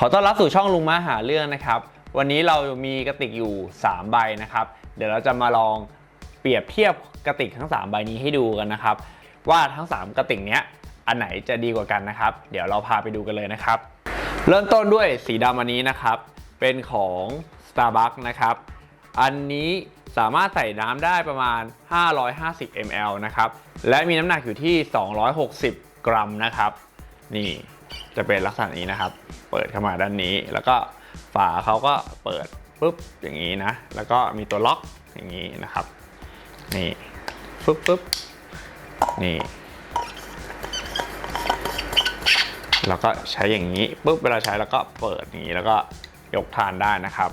ขอต้อนรับสู่ช่องลุงมาหาเรื่องนะครับ วันนี้เรามีกระติกอยู่ 3 ใบนะครับ เดี๋ยวเราจะมาลองเปรียบเทียบกระติกทั้ง 3 ใบนี้ให้ดูกันนะครับ ว่าทั้ง 3 กระติกเนี้ยอันไหนจะดีกว่ากันนะครับ เดี๋ยวเราพาไปดูกันเลยนะครับ เริ่มต้นด้วยสีดำอันนี้นะครับ เป็นของ Starbucks นะครับ อันนี้สามารถใส่น้ำได้ประมาณ 550 ml นะครับ และมีน้ำหนักอยู่ที่ 260 กรัมนะครับ นี่ จะเป็นลักษณะนี้นะครับ เปิดเข้ามาด้านนี้ แล้วก็ฝาเขาก็เปิดปุ๊บอย่างนี้นะ แล้วก็มีตัวล็อกอย่างนี้นะครับ นี่ปุ๊บปุ๊บนี่ แล้วก็ใช้อย่างนี้ปุ๊บเวลาใช้แล้วก็เปิดอย่างนี้แล้วก็ยกทานได้นะครับ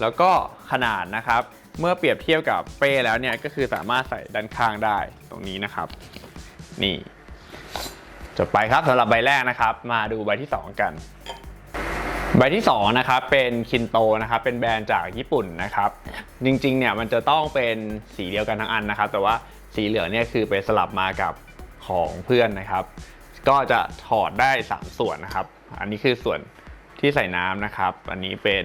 แล้วก็ขนาดนะครับ เมื่อเปรียบเทียบกับเป้แล้วเนี่ยก็คือสามารถใส่ด้านข้างได้ตรงนี้นะครับ นี่ จบไปครับสำหรับใบแรกนะครับ มาดูใบที่ 2 กัน ใบที่2นะครับเป็นคินโตนะครับเป็นแบรนด์จากญี่ปุ่นนะครับจริงๆเนี่ยมันจะต้องเป็นสีเดียวกันทั้งอันนะครับ แต่ว่าสีเหลืองเนี่ยคือไปสลับมากับของเพื่อนนะครับ ก็จะถอดได้ 3 ส่วนนะครับ อันนี้คือส่วนที่ใส่น้ำนะครับ อันนี้เป็น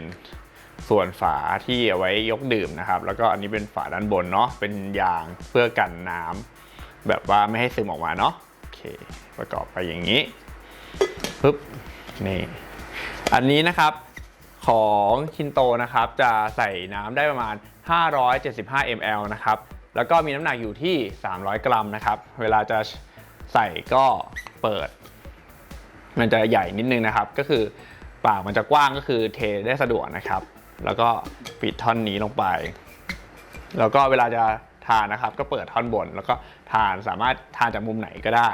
ส่วนฝาที่เอาไว้ยกดื่มนะครับ แล้วก็อันนี้เป็นฝาด้านบนเนาะเป็นยางเพื่อกันน้ำแบบว่าไม่ให้ซึมออกมาเนาะ ประกอบไปอย่างนี้ปึ๊บนี่อันนี้นะครับของคินโตนะครับจะใส่น้ำได้ประมาณ 575 ml นะครับแล้วก็มีน้ำหนักอยู่ที่ 300 กรัมนะครับ เวลาจะใส่ก็เปิด มันจะใหญ่นิดนึงนะครับ ก็คือปากมันจะกว้างก็คือเทได้สะดวกนะครับ แล้วก็ปิดท่อนนี้ลงไป แล้วก็เวลาจะทานนะครับ ก็เปิดท่อนบน แล้วก็ทานสามารถทานจากมุมไหนก็ได้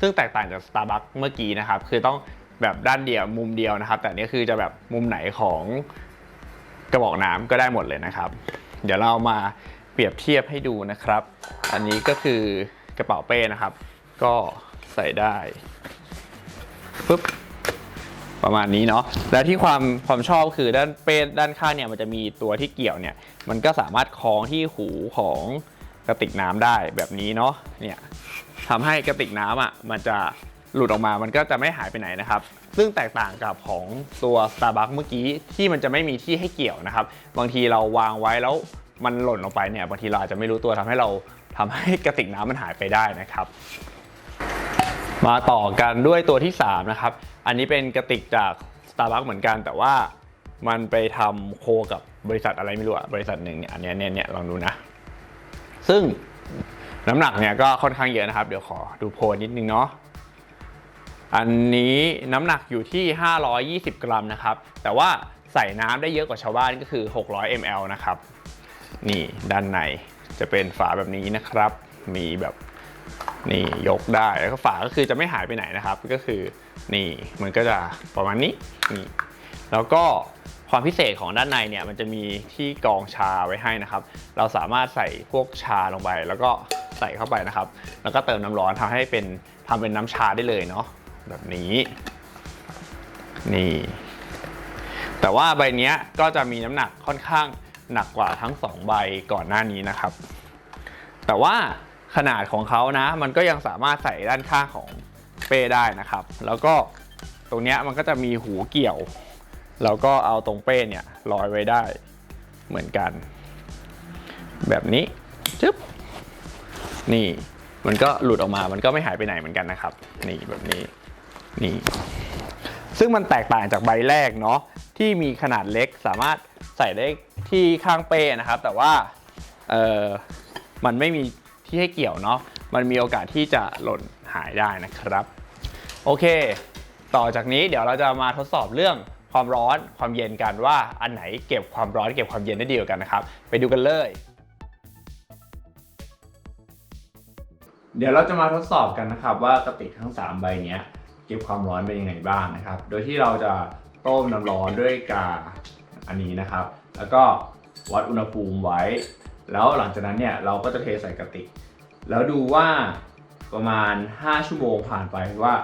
ซึ่งแตกต่างจาก Starbucks เมื่อกี้นะครับ คือต้องแบบด้านเดียวมุมเดียวนะครับ แต่นี่คือจะแบบมุมไหนของกระบอกน้ำก็ได้หมดเลยนะครับ เดี๋ยวเรามาเปรียบเทียบให้ดูนะครับ อันนี้ก็คือกระเป๋าเป้นะครับ ก็ใส่ได้ปึ๊บประมาณนี้เนาะแล้วที่ความความชอบคือด้านเป้ด้านข้างเนี่ยมันจะมีตัวที่เกี่ยวเนี่ย มันก็สามารถคล้องที่หูของกระติกน้ำได้แบบนี้เนาะเนี่ย ทำให้กระติกน้ำอะมันจะหลุดออกมามันก็จะไม่หายไปไหนนะครับ ซึ่งแตกต่างกับของตัว Starbucks เมื่อกี้ที่มันจะไม่มีที่ให้เกี่ยวนะครับ บางทีเราวางไว้แล้วมันหล่นลงไปเนี่ยบางทีเราอาจจะไม่รู้ตัวทำให้เราทำให้กระติกน้ำมันหายไปได้นะครับ มาต่อกันด้วยตัวที่ 3 นะครับ อันนี้เป็นกระติกจาก Starbucks เหมือนกัน แต่ว่ามันไปทำโคกับบริษัทอะไรไม่รู้อะบริษัทหนึ่งเนี่ยอันนี้เนี่ยเนี่ยลองดูนะ ซึ่ง น้ำหนักเนี่ยก็ค่อนข้างเยอะนะครับ เดี๋ยวขอดูโพลนิดนึงเนาะอันนี้น้ำหนักอยู่ที่ 520 กรัมนะครับ แต่ว่าใส่น้ำได้เยอะกว่าชาวบ้านก็คือ 600 ml นะครับ นี่ด้านในจะเป็นฝาแบบนี้นะครับ มีแบบนี่ยกได้แล้วก็ฝาก็คือจะไม่หายไปไหนนะครับ ก็คือนี่มันก็จะประมาณนี้นี่แล้วก็ความพิเศษของด้านในเนี่ยมันจะมีที่กรองชาไว้ให้นะครับ เราสามารถใส่พวกชาลงไปแล้วก็ ใส่เข้าไปนะครับ แล้วก็เติมน้ำร้อนทำให้เป็นทำเป็นน้ำชาได้เลยเนาะแบบนี้ นี่ แต่ว่าใบนี้ก็จะมีน้ำหนักค่อนข้างหนักกว่าทั้ง 2 ใบก่อนหน้านี้นะครับ แต่ว่าขนาดของเขานะ มันก็ยังสามารถใส่ด้านข้างของเป้ได้นะครับ แล้วก็ตรงนี้มันก็จะมีหูเกี่ยว แล้วก็เอาตรงเป้เนี่ยลอยไว้ได้เหมือนกัน แบบนี้จึ๊บ นี่ มันก็หลุดออกมา มันก็ไม่หายไปไหนเหมือนกันนะครับ นี่แบบนี้ นี่ ซึ่งมันแตกต่างจากใบแรกเนาะ ที่มีขนาดเล็กสามารถใส่ได้ที่ข้างเป้นะครับ แต่ว่า เออมันไม่มีที่ให้เกี่ยวเนาะ มันมีโอกาสที่จะหล่นหายได้นะครับ โอเค ต่อจากนี้เดี๋ยวเราจะมาทดสอบเรื่องความร้อนความเย็นกันว่าอันไหนเก็บความร้อนเก็บความเย็นได้ดีกว่ากันนะครับ ไปดูกันเลย เดี๋ยวเราจะมาทดสอบกันนะครับ ว่ากระติกทั้ง 3 ใบนี้เก็บความร้อนเป็นยังไงบ้างนะครับ โดยที่เราจะต้มน้ำร้อนด้วยกาอันนี้นะครับ แล้วก็วัดอุณหภูมิไว้ แล้วหลังจากนั้นเนี่ยเราก็จะเทใส่กระติก แล้วดูว่าประมาณ 5 ชั่วโมงผ่านไปว่า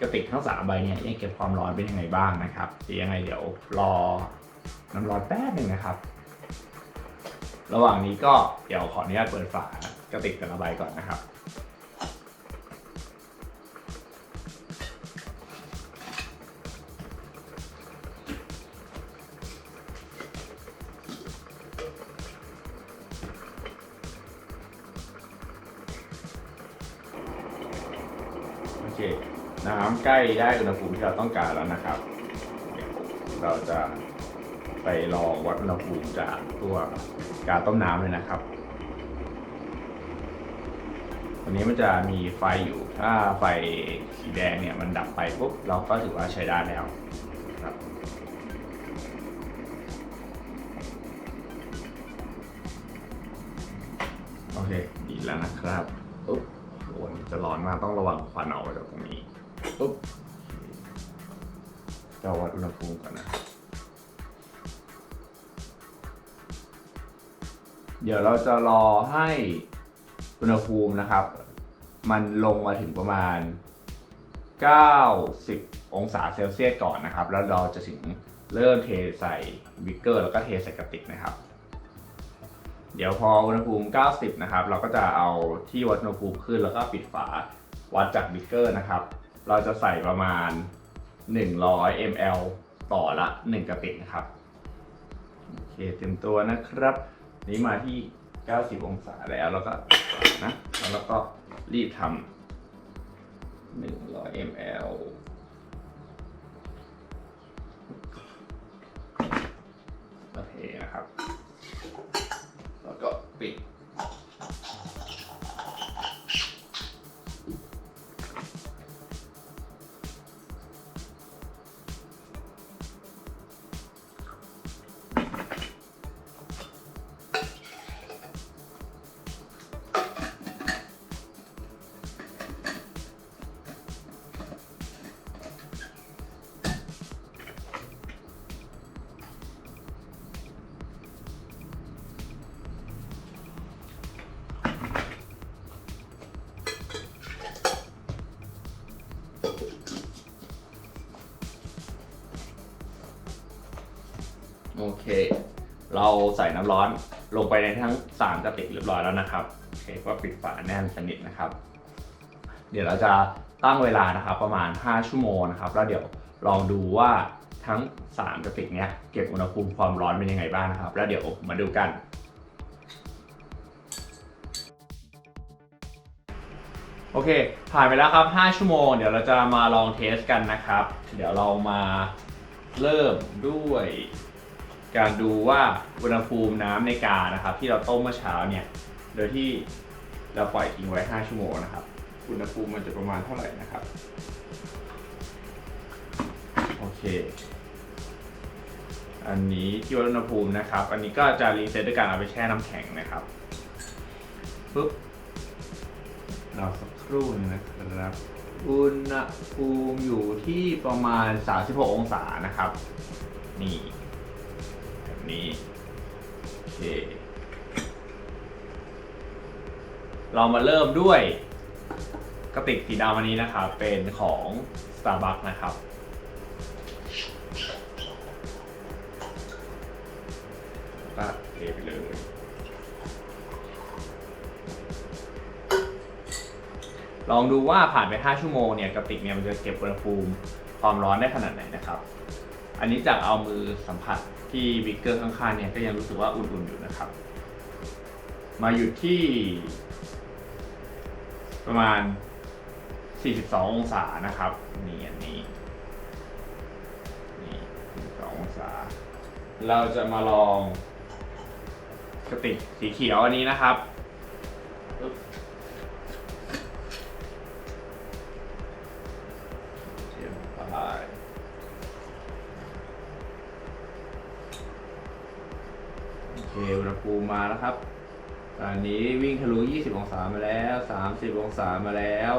กระติกทั้ง3ใบเนี่ยยังเก็บความร้อนเป็นยังไงบ้างนะครับเดี๋ยวยังไงเดี๋ยวรอน้ำร้อนแป๊บหนึ่งนะครับ ระหว่างนี้ก็เดี๋ยวขออนุญาตเปิดฝากระติกแต่ละใบก่อนนะครับ เคน้ำใกล้ได้อุณหภูมิที่เราต้องการแล้วนะครับเดี๋ยวเราจะไปลองวัดอุณหภูมิจากตัวกาต้มน้ำเลยนะครับตัวนี้มันจะมีไฟอยู่ ถ้าไฟสีแดงเนี่ยมันดับไปปุ๊บเราก็ถือว่าใช้ได้แล้วครับ โอเค ดีแล้วนะครับ โอ้ยจะร้อนมากต้องระวังควันออกมาจากตรงนี้ปุ๊บจะวัดอุณหภูมิก่อนนะ เดี๋ยวเราจะรอให้อุณหภูมินะครับ มันลงมาถึงประมาณ 90 องศาเซลเซียสก่อนนะครับ แล้วเราจะถึงเริ่มเทใส่บิ๊กเกอร์ แล้วก็เทใส่กระติกนะครับ เดี๋ยวพออุณหภูมิ 90 นะครับ เราก็จะเอาที่วัดอุณหภูมิขึ้นแล้วก็ปิดฝาวัดจากบิ๊กเกอร์นะครับ เราจะใส่ประมาณ 100 ml ต่อละ 1 กระติกนะครับ โอเคเต็มตัวนะครับ นี้มาที่ 90 องศาแล้วแล้วก็นะแล้วเราก็รีบทำ100 ml โอเคนะครับ ก็ปิด เราใส่น้ำร้อนลงไปในทั้ง3กระติกเรียบร้อยแล้วนะครับโอเคก็ปิดฝาแน่นสนิทนะครับ เดี๋ยวเราจะตั้งเวลานะครับประมาณ 5 ชั่วโมงนะครับ แล้วเดี๋ยวลองดูว่าทั้ง 3 กระติกเนี้ยเก็บอุณหภูมิความร้อนเป็นยังไงบ้างนะครับ แล้วเดี๋ยวมาดูกันโอเค ผ่านไปแล้วครับ 5 ชั่วโมง เดี๋ยวเราจะมาลองเทสกันนะครับ เดี๋ยวเรามาเริ่มด้วย การดูว่าอุณหภูมิน้ำในกานะครับ ที่เราต้มเมื่อเช้าเนี่ย โดยที่เราปล่อยทิ้งไว้ 5 ชั่วโมงนะครับ อุณหภูมิมันจะประมาณเท่าไหร่นะครับ โอเค อันนี้ที่วัดอุณหภูมินะครับ อันนี้ก็จะรีเซ็ตด้วยการเอาไปแช่น้ำแข็งนะครับปุ๊บเราสักครู่นึงนะครับ อุณหภูมิอยู่ที่ประมาณ 36 องศานะครับ นี่ นี้โอเคเรามาเริ่มด้วยกระติกสีดำอันนี้นะครับ เป็นของ Starbucks นะครับ ก็เทไปเลยลองดูว่าผ่านไป 5 ชั่วโมงเนี่ยกระติกเนี่ยมันจะเก็บอุณหภูมิความร้อนได้ขนาดไหนนะครับ อันนี้จากเอามือสัมผัส ที่บิ๊กเกอร์ข้างๆเนี่ยก็ยังรู้สึกว่าอุ่นๆอยู่นะครับ มาอยู่ที่ ประมาณ 42 องศานะครับ นี่อันนี้นี่42องศา เราจะมาลองกระติกสีเขียวอันนี้นะครับ เคอุณหภูมิมาแล้วครับ ตอนนี้วิ่งทะลุ 20 องศามาแล้ว 30 องศามาแล้ว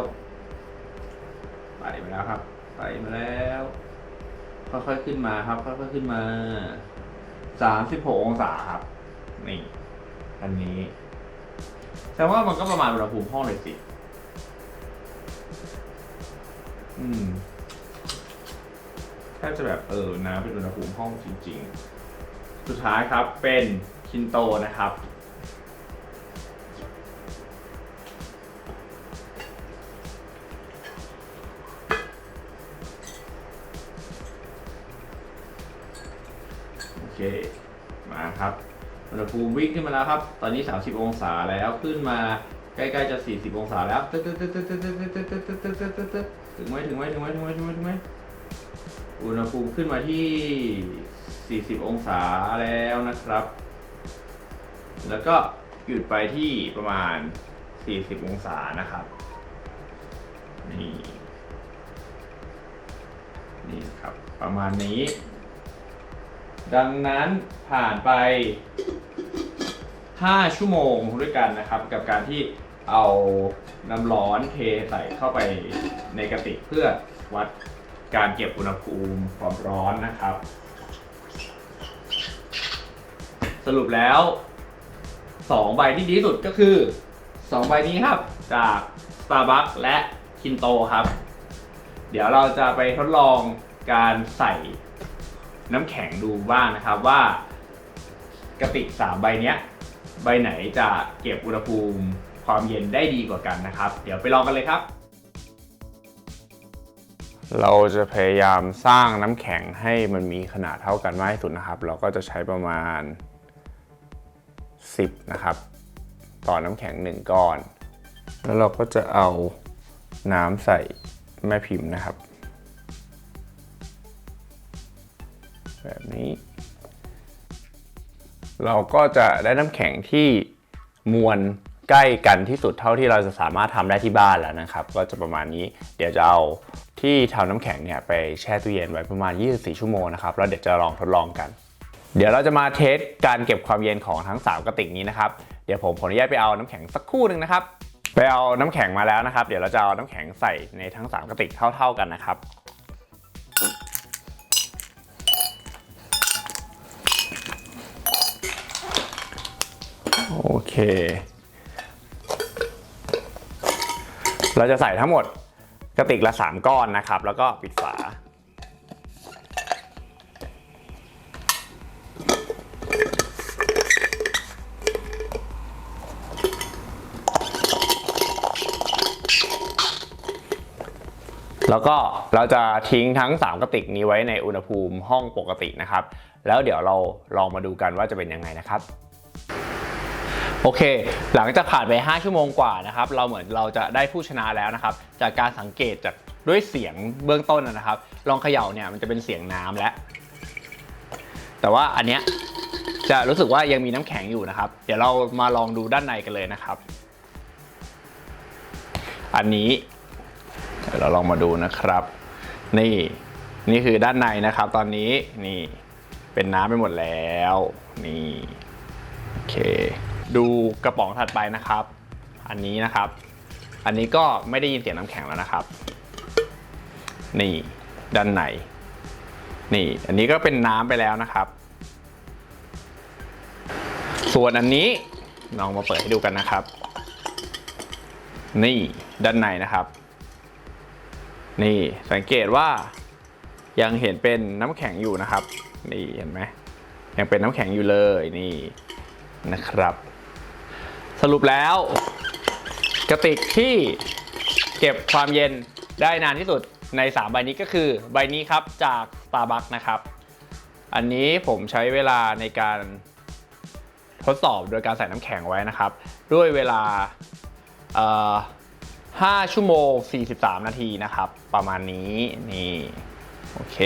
ไปมาแล้วครับไปมาแล้ว ค่อยๆขึ้นมาครับ ค่อยๆขึ้นมา 36 องศาครับ นี่ อันนี้ แต่ว่ามันก็ประมาณอุณหภูมิห้องเลยสิ อืมแทบจะแบบเออน้ำเป็นอุณหภูมิห้องจริง ๆ สุดท้ายครับเป็น คินโตนะครับ โอเค มาครับ อุณหภูมิวิ่งขึ้นมาแล้วครับ ตอนนี้ 30 องศาแล้วขึ้นมาใกล้ๆจะ 40 องศาแล้วตึ๊ดตึ๊ดตึ๊ดตึ๊ดตึ๊ดตึ๊ดตึ๊ดตึ๊ดตึ๊ดตึ๊ดตึ๊ดตึ๊ดถึงไหมถึงไหมถึงไหมถึงไหมถึงไหมถึงไหมอุณหภูมิขึ้นมาที่ 40 องศาแล้วนะครับ แล้วก็หยุดไปที่ประมาณ 40 องศานะครับ นี่ นี่ครับ ประมาณนี้ ดังนั้นผ่านไป 5 ชั่วโมงด้วยกันนะครับ กับการที่เอาน้ำร้อนเทใส่เข้าไปในกระติกเพื่อวัดการเก็บอุณหภูมิความร้อนนะครับ สรุปแล้ว 2 ใบที่ดีที่สุดก็คือ 2 ใบนี้ครับ จาก Starbucks และ Kinto ครับ เดี๋ยวเราจะไปทดลองการใส่น้ำแข็งดูบ้างนะครับว่ากระติก 3 ใบเนี้ย ใบไหนจะเก็บอุณหภูมิความเย็นได้ดีกว่ากันนะครับ เดี๋ยวไปลองกันเลยครับ เราจะพยายามสร้างน้ำแข็งให้มันมีขนาดเท่ากันมากที่สุดนะครับ เราก็จะใช้ประมาณ 10 นะครับ ต่อน้ำแข็ง 1 ก้อน แล้วเราก็จะเอาน้ำใส่แม่พิมพ์นะครับ แบบนี้ เราก็จะได้น้ำแข็งที่มวลใกล้กันที่สุดเท่าที่เราจะสามารถทำได้ที่บ้านแล้วนะครับ ก็จะประมาณนี้เดี๋ยวจะเอาที่ทำน้ำแข็งเนี่ยไปแช่ตู้เย็นไว้ประมาณ 24 ชั่วโมงนะครับ แล้วเดี๋ยวจะลองทดลองกัน เดี๋ยวเราจะมาเทสการเก็บความเย็นของทั้ง 3 กระติกนี้นะครับ เดี๋ยวผมขออนุญาตไปเอาน้ำแข็งสักคู่หนึ่งนะครับ ไปเอาน้ำแข็งมาแล้วนะครับ เดี๋ยวเราจะเอาน้ำแข็งใส่ในทั้ง 3 กระติกเท่า ๆกันนะครับ โอเค เราจะใส่ทั้งหมดกระติกละ 3 ก้อนนะครับ แล้วก็ปิดฝา แล้วก็เราจะทิ้งทั้ง 3 กระติกนี้ไว้ในอุณหภูมิห้องปกตินะครับ แล้วเดี๋ยวเราลองมาดูกันว่าจะเป็นยังไงนะครับโอเค หลังจากผ่านไป 5 ชั่วโมงกว่านะครับ เราเหมือนเราจะได้ผู้ชนะแล้วนะครับ จากการสังเกตจากด้วยเสียงเบื้องต้นนะครับ ลองเขย่าเนี่ยมันจะเป็นเสียงน้ำแล้วแต่ว่าอันเนี้ยจะรู้สึกว่ายังมีน้ำแข็งอยู่นะครับ เดี๋ยวเรามาลองดูด้านในกันเลยนะครับ อันนี้ ดี๋ยวเราลองมาดูนะครับ นี่นี่คือด้านในนะครับ ตอนนี้นี่เป็นน้ำไปหมดแล้ว นี่โอเค ดูกระป๋องถัดไปนะครับ อันนี้นะครับ อันนี้ก็ไม่ได้ยินเสียงน้ำแข็งแล้วนะครับ นี่ด้านในนี่ อันนี้ก็เป็นน้ำไปแล้วนะครับ ส่วนอันนี้ลองมาเปิดให้ดูกันนะครับ นี่ด้านในนะครับ นี่สังเกตว่ายังเห็นเป็นน้ำแข็งอยู่นะครับ นี่เห็นไหมยังเป็นน้ำแข็งอยู่เลยนี่นะครับ สรุปแล้ว กระติกที่เก็บความเย็นได้นานที่สุดใน 3 ใบนี้ก็คือใบนี้ครับจาก Starbucks นะครับ อันนี้ผมใช้เวลาในการทดสอบโดยการใส่น้ำแข็งไว้นะครับ ด้วยเวลา 5 ชั่วโมง 43 นาทีนะครับ ประมาณนี้นี่โอเค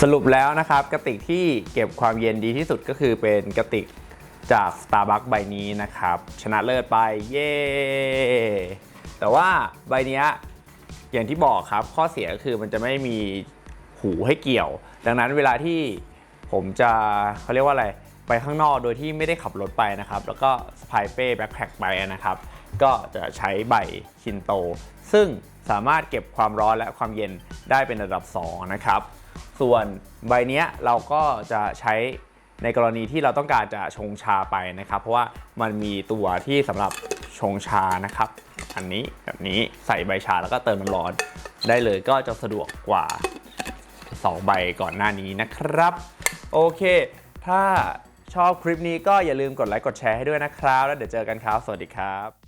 สรุปแล้วนะครับกระติกที่เก็บความเย็นดีที่สุดก็คือเป็นกระติกจาก Starbucks ใบนี้นะครับ ชนะเลิศไปเย้แต่ว่าใบนี้อย่างที่บอกครับข้อเสียก็คือมันจะไม่มีหูให้เกี่ยว ดังนั้นเวลาที่ผมจะเขาเรียกว่าอะไร ไปข้างนอกโดยที่ไม่ได้ขับรถไปนะครับ แล้วก็สไปเป้แบ็คแพคไปนะครับ ก็จะใช้ใบคินโต ซึ่งสามารถเก็บความร้อนและความเย็นได้เป็นระดับ 2 นะครับ ส่วนใบนี้เราก็จะใช้ในกรณีที่เราต้องการจะชงชาไปนะครับ เพราะว่ามันมีตัวที่สำหรับชงชานะครับ อันนี้แบบนี้ใส่ใบชาแล้วก็เติมน้ำร้อนได้เลยก็จะสะดวกกว่า 2 ใบก่อนหน้านี้นะครับ โอเค ถ้าชอบคลิปนี้ก็อย่าลืมกดไลค์กดแชร์ให้ด้วยนะครับ แล้วเดี๋ยวเจอกันครับ สวัสดีครับ